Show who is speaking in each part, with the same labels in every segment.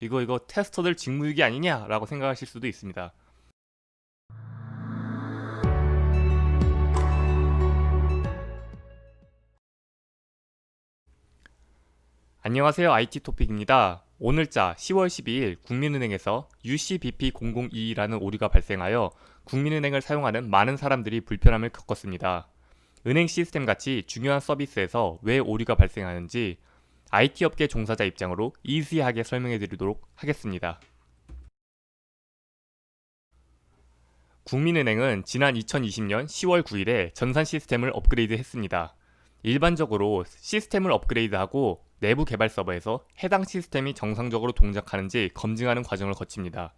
Speaker 1: 이거 이거 테스터들 직무유기 아니냐라고 생각하실 수도 있습니다. 안녕하세요. IT 토픽입니다. 오늘자 10월 12일 국민은행에서 UCBP002라는 오류가 발생하여 국민은행을 사용하는 많은 사람들이 불편함을 겪었습니다. 은행 시스템 같이 중요한 서비스에서 왜 오류가 발생하는지 IT 업계 종사자 입장으로 이지하게 설명해 드리도록 하겠습니다. 국민은행은 지난 2020년 10월 9일에 전산 시스템을 업그레이드 했습니다. 일반적으로 시스템을 업그레이드하고 내부 개발 서버에서 해당 시스템이 정상적으로 동작하는지 검증하는 과정을 거칩니다.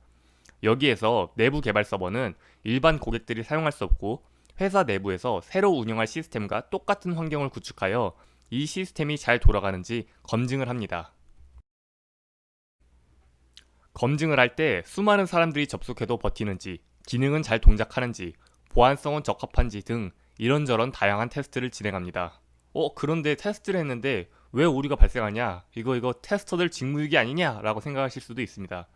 Speaker 1: 여기에서 내부 개발 서버는 일반 고객들이 사용할 수 없고 회사 내부에서 새로 운영할 시스템과 똑같은 환경을 구축하여 이 시스템이 잘 돌아가는지 검증을 합니다. 검증을 할 때 수많은 사람들이 접속해도 버티는지, 기능은 잘 동작하는지, 보안성은 적합한지 등 이런저런 다양한 테스트를 진행합니다. 어, 그런데 테스트를 했는데 왜 오류가 발생하냐? 이거 이거 테스터들 직무유기 아니냐라고 생각하실 수도 있습니다.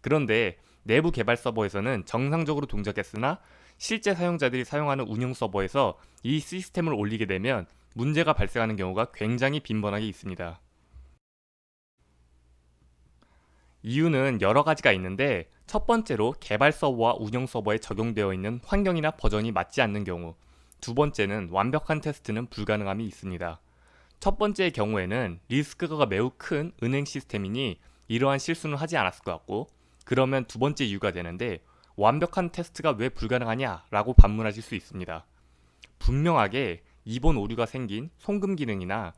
Speaker 1: 그런데 내부 개발 서버에서는 정상적으로 동작했으나 실제 사용자들이 사용하는 운영 서버에서 이 시스템을 올리게 되면 문제가 발생하는 경우가 굉장히 빈번하게 있습니다. 이유는 여러 가지가 있는데 첫 번째로 개발 서버와 운영 서버에 적용되어 있는 환경이나 버전이 맞지 않는 경우 두 번째는 완벽한 테스트는 불가능함이 있습니다. 첫 번째의 경우에는 리스크가 매우 큰 은행 시스템이니 이러한 실수는 하지 않았을 것 같고 그러면 두 번째 이유가 되는데 완벽한 테스트가 왜 불가능하냐라고 반문하실 수 있습니다. 분명하게 이번 오류가 생긴 송금 기능이나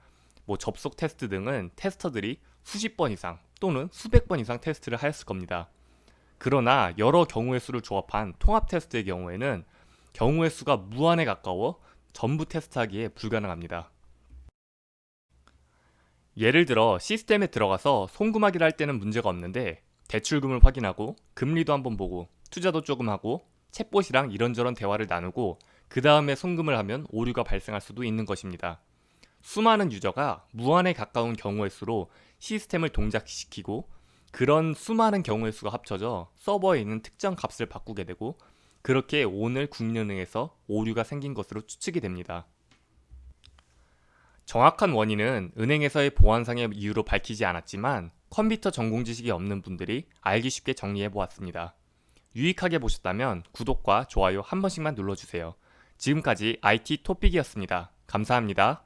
Speaker 1: 뭐 접속 테스트 등은 테스터들이 수십 번 이상 또는 수백 번 이상 테스트를 하였을 겁니다. 그러나 여러 경우의 수를 조합한 통합 테스트의 경우에는 경우의 수가 무한에 가까워 전부 테스트하기에 불가능합니다. 예를 들어 시스템에 들어가서 송금하기를 할 때는 문제가 없는데 대출금을 확인하고 금리도 한번 보고 투자도 조금 하고 챗봇이랑 이런저런 대화를 나누고 그 다음에 송금을 하면 오류가 발생할 수도 있는 것입니다. 수많은 유저가 무한에 가까운 경우의 수로 시스템을 동작시키고 그런 수많은 경우의 수가 합쳐져 서버에 있는 특정 값을 바꾸게 되고 그렇게 오늘 국민은행에서 오류가 생긴 것으로 추측이 됩니다. 정확한 원인은 은행에서의 보안상의 이유로 밝히지 않았지만 컴퓨터 전공 지식이 없는 분들이 알기 쉽게 정리해 보았습니다. 유익하게 보셨다면 구독과 좋아요 한 번씩만 눌러주세요. 지금까지 IT 토픽이었습니다. 감사합니다.